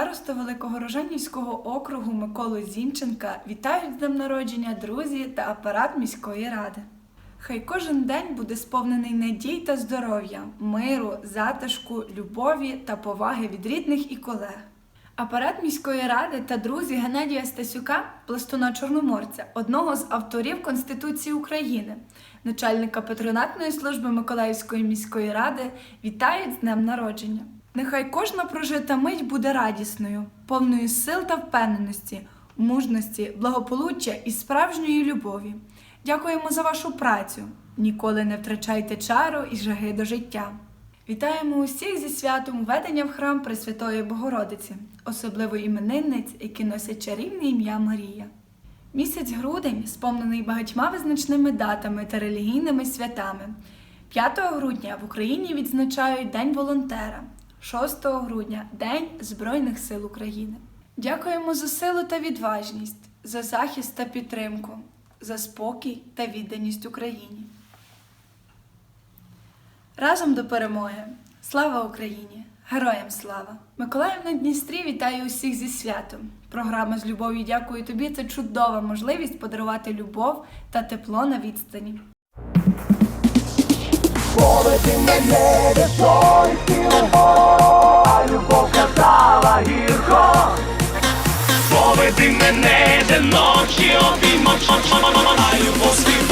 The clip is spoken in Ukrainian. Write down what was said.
старосту Великогорожанівського округу Миколу Зінченка вітають з днем народження друзі та апарат міської ради. Хай кожен день буде сповнений надій та здоров'я, миру, затишку, любові та поваги від рідних і колег. Апарат міської ради та друзі Геннадія Стасюка, пластуна Чорноморця, одного з авторів Конституції України, начальника патронатної служби Миколаївської міської ради, вітають з днем народження. Нехай кожна прожита мить буде радісною, повною сил та впевненості, мужності, благополуччя і справжньої любові. Дякуємо за вашу працю. Ніколи не втрачайте чару і жаги до життя. Вітаємо усіх зі святом ведення в храм Пресвятої Богородиці, особливо іменинниць, які носять чарівне ім'я Марія. Місяць грудень сповнений багатьма визначними датами та релігійними святами. 5 грудня в Україні відзначають День волонтера, 6 грудня День Збройних сил України. Дякуємо за силу та відважність, за захист та підтримку, за спокій та відданість Україні. Разом до перемоги! Слава Україні! Героям слава! Миколаїв на Дністрі вітає усіх зі святом. Програма з любов'ю дякую тобі. Це чудова можливість подарувати любов та тепло на відстані. Поведи мене де той цілого, а любов казала гірко. Поведи мене, де ночі обіймо, а любов співала